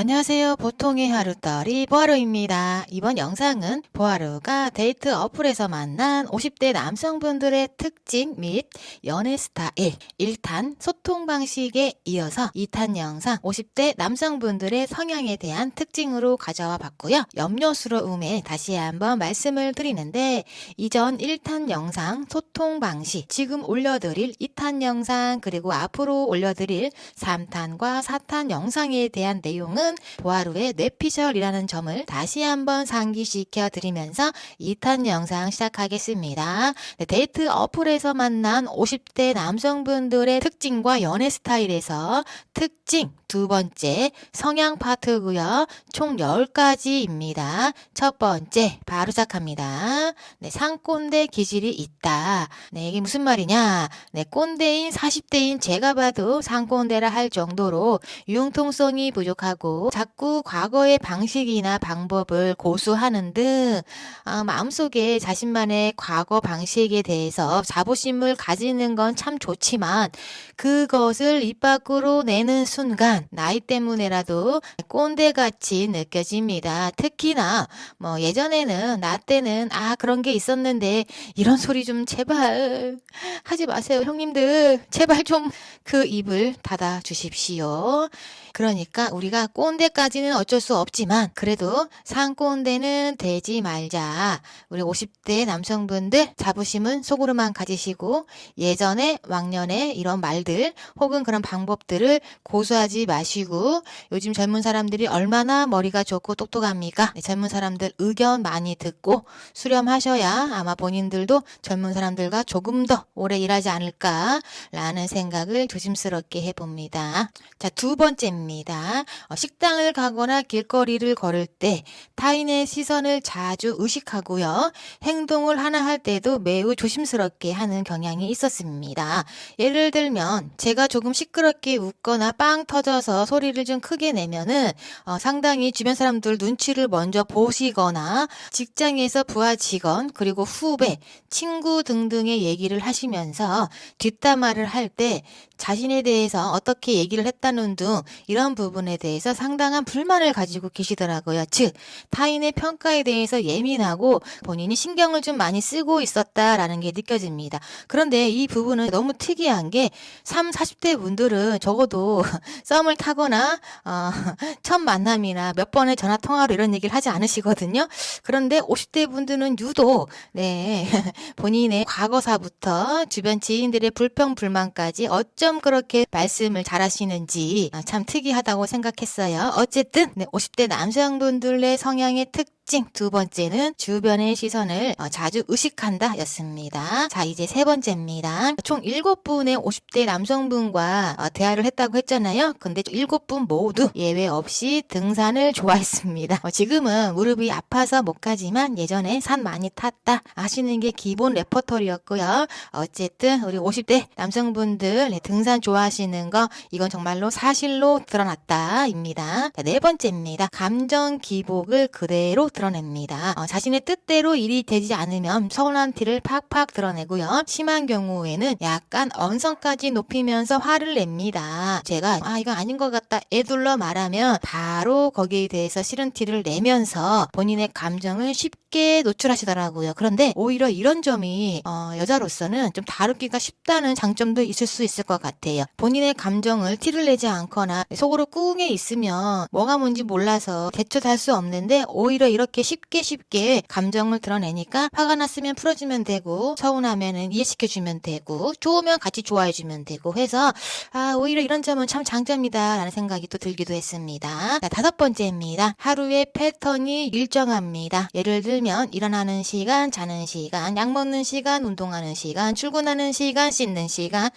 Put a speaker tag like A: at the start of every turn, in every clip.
A: 안녕하세요. 보통의 하루떨이 보아루입니다. 이번 영상은 보아루가 데이트 어플에서 만난 50대 남성분들의 특징 및 연애 스타일 1탄 소통 방식에 이어서 2탄 영상 50대 남성분들의 성향에 대한 특징으로 가져와 봤고요. 염려스러움에 다시 한번 말씀을 드리는데 이전 1탄 영상 소통 방식 지금 올려드릴 2탄 영상 그리고 앞으로 올려드릴 3탄과 4탄 영상에 대한 내용은 보아루의 뇌피셜이라는 점을 다시 한번 상기시켜 드리면서 2탄 영상 시작하겠습니다. 네, 데이트 어플에서 만난 50대 남성분들의 특징과 연애 스타일에서 특징 두 번째 성향 파트고요. 총 10가지입니다. 첫 번째 바로 시작합니다. 네, 상꼰대 기질이 있다. 네, 이게 무슨 말이냐? 네, 꼰대인 40대인 제가 봐도 상꼰대라 할 정도로 융통성이 부족하고 자꾸 과거의 방식이나 방법을 고수하는 등 아, 마음속에 자신만의 과거 방식에 대해서 자부심을 가지는 건 참 좋지만 그것을 입 밖으로 내는 순간 나이 때문에라도 꼰대같이 느껴집니다. 특히나 뭐 예전에는 나 때는 아 그런 게 있었는데 이런 소리 좀 제발 하지 마세요 형님들 제발 좀 그 입을 닫아 주십시오. 그러니까 우리가 꼰대까지는 어쩔 수 없지만 그래도 상꼰대는 되지 말자. 우리 50대 남성분들 자부심은 속으로만 가지시고 예전에 왕년에 이런 말들 혹은 그런 방법들을 고수하지 마시고 요즘 젊은 사람들이 얼마나 머리가 좋고 똑똑합니까? 네, 젊은 사람들 의견 많이 듣고 수렴하셔야 아마 본인들도 젊은 사람들과 조금 더 오래 일하지 않을까라는 생각을 조심스럽게 해봅니다. 자, 두 번째입니다. 어, 식당을 가거나 길거리를 걸을 때 타인의 시선을 자주 의식하고요. 행동을 하나 할 때도 매우 조심스럽게 하는 경향이 있었습니다. 예를 들면 제가 조금 시끄럽게 웃거나 빵 터져서 소리를 좀 크게 내면은 어, 상당히 주변 사람들 눈치를 먼저 보시거나 직장에서 부하 직원 그리고 후배, 친구 등등의 얘기를 하시면서 뒷담화를 할 때 자신에 대해서 어떻게 얘기를 했다는 등 이런 부분에 대해서 상당한 불만을 가지고 계시더라고요. 즉 타인의 평가에 대해서 예민하고 본인이 신경을 좀 많이 쓰고 있었다라는 게 느껴집니다. 그런데 이 부분은 너무 특이한 게 3, 40대 분들은 적어도 썸을 타거나 어, 첫 만남이나 몇 번의 전화 통화로 이런 얘기를 하지 않으시거든요. 그런데 50대 분들은 유독 네 본인의 과거사부터 주변 지인들의 불평 불만까지 어쩜 그렇게 말씀을 잘하시는지 아, 참 특이 하다고 생각했어요. 어쨌든 네, 50대 남성분들의 성향의 특 특징 두 번째는 주변의 시선을 어, 자주 의식한다 였습니다. 자, 이제 세 번째입니다. 총 일곱 분의 50대 남성분과 어, 대화를 했다고 했잖아요. 근데 일곱 분 모두 예외 없이 등산을 좋아했습니다. 어, 지금은 무릎이 아파서 못 가지만 예전에 산 많이 탔다 하시는 게 기본 레퍼토리였고요. 어쨌든 우리 50대 남성분들 네, 등산 좋아하시는 거 이건 정말로 사실로 드러났다입니다. 자, 네 번째입니다. 감정 기복을 그대로 드러냅니다. 어, 자신의 뜻대로 일이 되지 않으면 서운한 티를 팍팍 드러내고요. 심한 경우에는 약간 언성까지 높이면서 화를 냅니다. 제가 아 이거 아닌 것 같다 애둘러 말하면 바로 거기에 대해서 싫은 티를 내면서 본인의 감정을 쉽게 노출하시더라고요. 그런데 오히려 이런 점이 어, 여자로서는 좀 다루기가 쉽다는 장점도 있을 수 있을 것 같아요. 본인의 감정을 티를 내지 않거나 속으로 꿍해 있으면 뭐가 뭔지 몰라서 대처할 수 없는데 오히려 이렇게 쉽게 쉽게 감정을 드러내니까 화가 났으면 풀어주면 되고 서운하면은 이해시켜주면 되고 좋으면 같이 좋아해주면 되고 해서 아 오히려 이런 점은 참 장점이다라는 생각이 또 들기도 했습니다. 자, 다섯 번째입니다. 하루의 패턴이 일정합니다. 예를 들면 일어나는 시간, 자는 시간, 약 먹는 시간, 운동하는 시간, 출근하는 시간, 씻는 시간.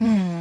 A: 음,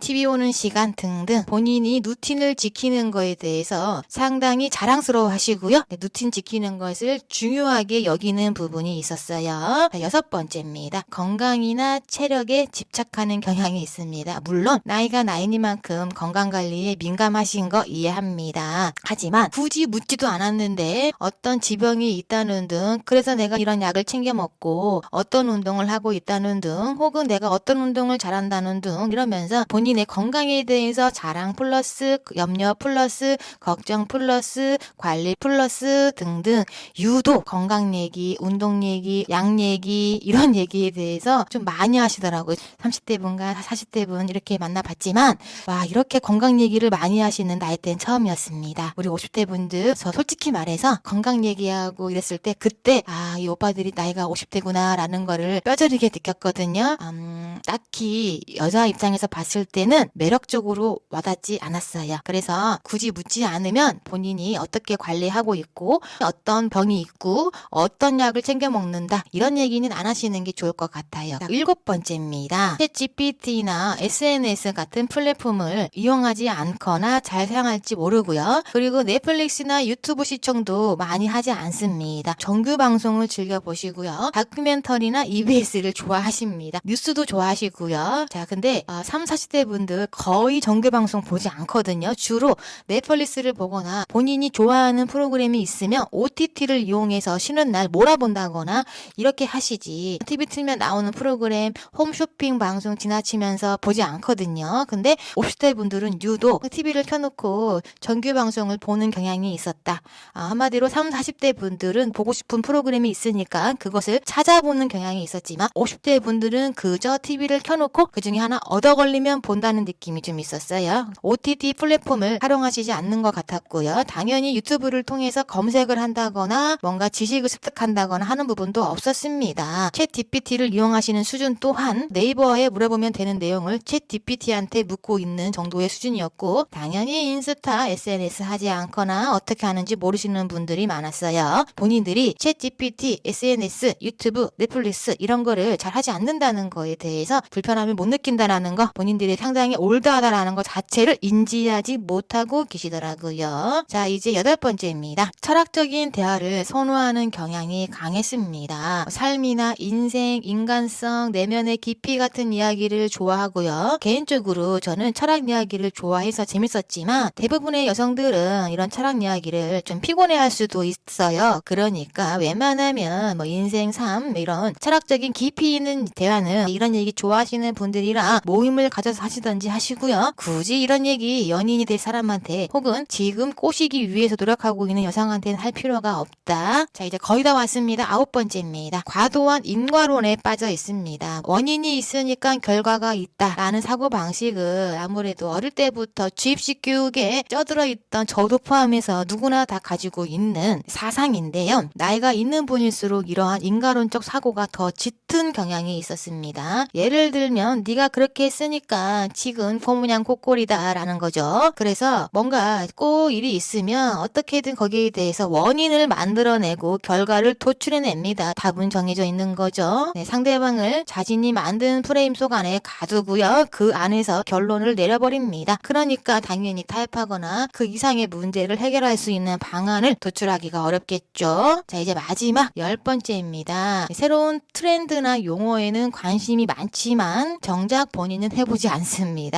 A: TV 오는 시간 등등 본인이 루틴을 지키는 거에 대해서 상당히 자랑스러워 하시고요. 네, 루틴 지키는 것을 중요하게 여기는 부분이 있었어요. 자, 여섯 번째입니다. 건강이나 체력에 집착하는 경향이 있습니다. 물론 나이가 나이니만큼 건강 관리에 민감하신 거 이해합니다. 하지만 굳이 묻지도 않았는데 어떤 지병이 있다는 등 그래서 내가 이런 약을 챙겨 먹고 어떤 운동을 하고 있다는 등 혹은 내가 어떤 운동을 잘한다는 등 이러면서 본인 의 자신의 건강에 대해서 자랑 플러스 염려 플러스 걱정 플러스 관리 플러스 등등 유독 건강 얘기, 운동 얘기, 양 얘기 이런 얘기에 대해서 좀 많이 하시더라고요. 30대 분과 40대 분 이렇게 만나봤지만 와 이렇게 건강 얘기를 많이 하시는 나이대는 처음이었습니다. 우리 50대 분들 저 솔직히 말해서 건강 얘기하고 이랬을 때 그때 아 이 오빠들이 나이가 50대구나라는 거를 뼈저리게 느꼈거든요. 음, 딱히 여자 입장에서 봤을 때는 매력적으로 와닿지 않았어요. 그래서 굳이 묻지 않으면 본인이 어떻게 관리하고 있고 어떤 병이 있고 어떤 약을 챙겨 먹는다 이런 얘기는 안 하시는 게 좋을 것 같아요. 자, 일곱 번째입니다. 챗 GPT나 SNS 같은 플랫폼을 이용하지 않거나 잘 사용할지 모르고요. 그리고 넷플릭스나 유튜브 시청도 많이 하지 않습니다. 정규 방송을 즐겨 보시고요. 다큐멘터리나 EBS를 좋아하십니다. 뉴스도 좋아하시고요. 자, 근데 어, 3, 40대 분들 거의 정규 방송 보지 않거든요. 주로 넷플릭스를 보거나 본인이 좋아하는 프로그램이 있으면 OTT를 이용해서 쉬는 날 몰아본다거나 이렇게 하시지. TV 틀면 나오는 프로그램 홈쇼핑 방송 지나치면서 보지 않거든요. 근데 50대 분들은 유독 TV를 켜놓고 정규 방송을 보는 경향이 있었다. 아, 한마디로 3, 40대 분들은 보고 싶은 프로그램이 있으니까 그것을 찾아보는 경향이 있었지만 50대 분들은 그저 TV를 켜놓고 그 중에 하나 얻어 걸리면 본다는 느낌이 좀 있었어요. OTT 플랫폼을 활용하시지 않는 것 같았고요. 당연히 유튜브를 통해서 검색을 한다거나 뭔가 지식을 습득한다거나 하는 부분도 없었습니다. 챗 GPT를 이용하시는 수준 또한 네이버에 물어보면 되는 내용을 챗 GPT한테 묻고 있는 정도의 수준이었고 당연히 인스타, SNS 하지 않거나 어떻게 하는지 모르시는 분들이 많았어요. 본인들이 챗 GPT, SNS, 유튜브, 넷플릭스 이런 거를 잘 하지 않는다는 거에 대해서 불편함을 못 느낀다라는 거 본인들이 상 당히 올드하다라는 것 자체를 인지하지 못하고 계시더라고요. 자 이제 여덟 번째입니다. 철학적인 대화를 선호하는 경향이 강했습니다. 삶이나 인생, 인간성, 내면의 깊이 같은 이야기를 좋아하고요. 개인적으로 저는 철학 이야기를 좋아해서 재밌었지만 대부분의 여성들은 이런 철학 이야기를 좀 피곤해할 수도 있어요. 그러니까 웬만하면 뭐 인생, 삶 이런 철학적인 깊이 있는 대화는 이런 얘기 좋아하시는 분들이랑 모임을 가져서 하시 던지 하시고요. 굳이 이런 얘기 연인이 될 사람한테 혹은 지금 꼬시기 위해서 노력하고 있는 여성한테는 할 필요가 없다. 자 이제 거의 다 왔습니다. 아홉 번째입니다. 과도한 인과론에 빠져 있습니다. 원인이 있으니까 결과가 있다라는 사고 방식을 아무래도 어릴 때부터 주입식 교육에 쪄들어 있던 저도 포함해서 누구나 다 가지고 있는 사상인데요. 나이가 있는 분일수록 이러한 인과론적 사고가 더 짙은 경향이 있었습니다. 예를 들면 네가 그렇게 했으니까 지금 고무냥 코꼴이다라는 거죠. 그래서 뭔가 꼭 일이 있으면 어떻게든 거기에 대해서 원인을 만들어내고 결과를 도출해냅니다. 답은 정해져 있는 거죠. 네, 상대방을 자신이 만든 프레임 속 안에 가두고요. 그 안에서 결론을 내려버립니다. 그러니까 당연히 타협하거나 그 이상의 문제를 해결할 수 있는 방안을 도출하기가 어렵겠죠. 자, 이제 마지막 열 번째입니다. 새로운 트렌드나 용어에는 관심이 많지만 정작 본인은 해보지 않습니다.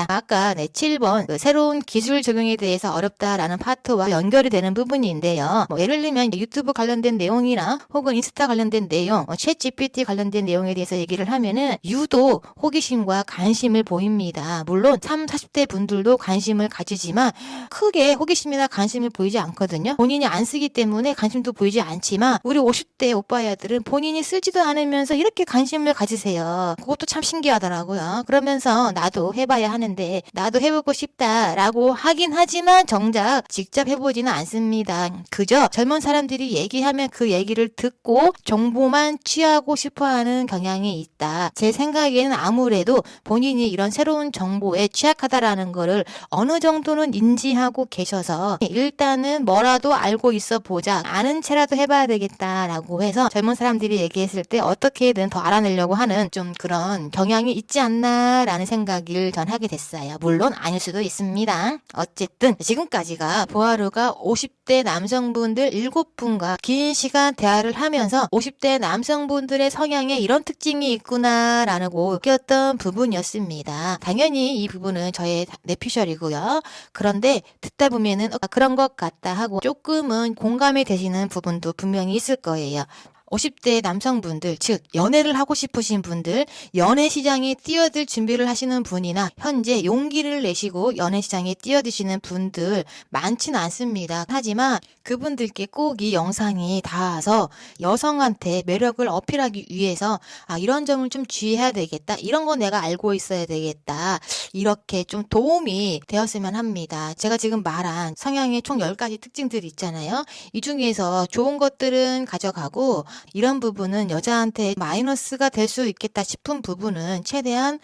A: 아까 네, 7번 그 새로운 기술 적용에 대해서 어렵다라는 파트와 연결이 되는 부분인데요. 뭐 예를 들면 유튜브 관련된 내용이나 혹은 인스타 관련된 내용, 어, 챗 GPT 관련된 내용에 대해서 얘기를 하면은 유독 호기심과 관심을 보입니다. 물론 3, 40대 분들도 관심을 가지지만 크게 호기심이나 관심을 보이지 않거든요. 본인이 안 쓰기 때문에 관심도 보이지 않지만 우리 50대 오빠야들은 본인이 쓰지도 않으면서 이렇게 관심을 가지세요. 그것도 참 신기하더라고요. 그러면서 나도 해 봐야 하는데 나도 해보고 싶다라고 하긴 하지만 정작 직접 해보지는 않습니다. 그저 젊은 사람들이 얘기하면 그 얘기를 듣고 정보만 취하고 싶어하는 경향이 있다. 제 생각에는 아무래도 본인이 이런 새로운 정보에 취약하다라는 거를 어느 정도는 인지하고 계셔서 일단은 뭐라도 알고 있어 보자. 아는 채라도 해봐야 되겠다라고 해서 젊은 사람들이 얘기했을 때 어떻게든 더 알아내려고 하는 좀 그런 경향이 있지 않나라는 생각을 전 하게 됐어요. 물론 아닐 수도 있습니다. 어쨌든 지금까지가 보아루가 50대 남성분들 7분과 긴 시간 대화를 하면서 50대 남성분들의 성향에 이런 특징이 있구나라고 느꼈던 부분이었습니다. 당연히 이 부분은 저의 내피셜이고요. 그런데 듣다 보면은 어, 그런 것 같다 하고 조금은 공감이 되시는 부분도 분명히 있을 거예요. 50대 남성분들, 즉 연애를 하고 싶으신 분들, 연애 시장에 뛰어들 준비를 하시는 분이나 현재 용기를 내시고 연애 시장에 뛰어드시는 분들 많지는 않습니다. 하지만 그분들께 꼭 이 영상이 닿아서 여성한테 매력을 어필하기 위해서 아 이런 점을 좀 주의해야 되겠다. 이런 거 내가 알고 있어야 되겠다. 이렇게 좀 도움이 되었으면 합니다. 제가 지금 말한 성향의 총 10가지 특징들 있잖아요. 이 중에서 좋은 것들은 가져가고 이런 부분은 여자한테 마이너스가 될 수 있겠다 싶은 부분은 최대한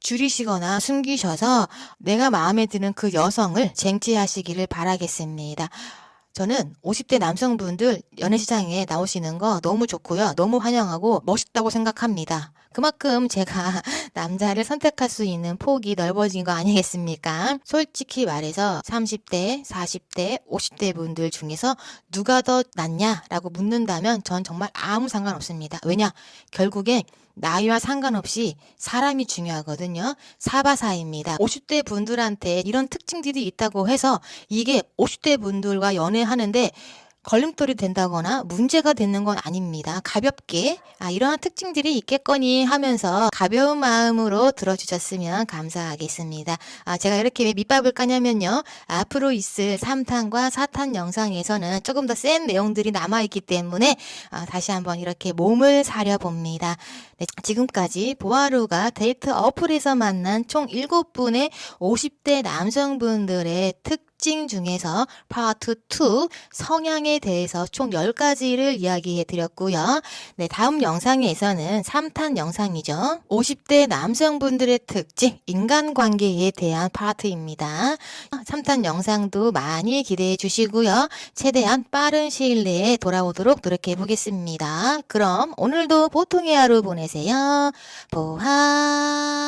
A: 줄이시거나 숨기셔서 내가 마음에 드는 그 여성을 쟁취하시기를 바라겠습니다. 저는 50대 남성분들 연애시장에 나오시는 거 너무 좋고요. 너무 환영하고 멋있다고 생각합니다. 그만큼 제가 남자를 선택할 수 있는 폭이 넓어진 거 아니겠습니까? 솔직히 말해서 30대, 40대, 50대 분들 중에서 누가 더 낫냐라고 묻는다면 전 정말 아무 상관없습니다. 왜냐? 결국에 나이와 상관없이 사람이 중요하거든요. 사바사입니다. 50대 분들한테 이런 특징들이 있다고 해서 이게 50대 분들과 연애하는데 걸림돌이 된다거나 문제가 되는 건 아닙니다. 가볍게 아 이러한 특징들이 있겠거니 하면서 가벼운 마음으로 들어주셨으면 감사하겠습니다. 아 제가 이렇게 왜 밑밥을 까냐면요. 앞으로 있을 3탄과 4탄 영상에서는 조금 더 센 내용들이 남아있기 때문에 아, 다시 한번 이렇게 몸을 사려봅니다. 네, 지금까지 보아루가 데이트 어플에서 만난 총 7분의 50대 남성분들의 특징 중에서 파트 2 성향에 대해서 총 10가지를 이야기해 드렸고요. 네, 다음 영상에서는 3탄 영상이죠. 50대 남성분들의 특징, 인간관계에 대한 파트입니다. 3탄 영상도 많이 기대해 주시고요. 최대한 빠른 시일 내에 돌아오도록 노력해 보겠습니다. 그럼 오늘도 보통의 하루 보내세요. 보하.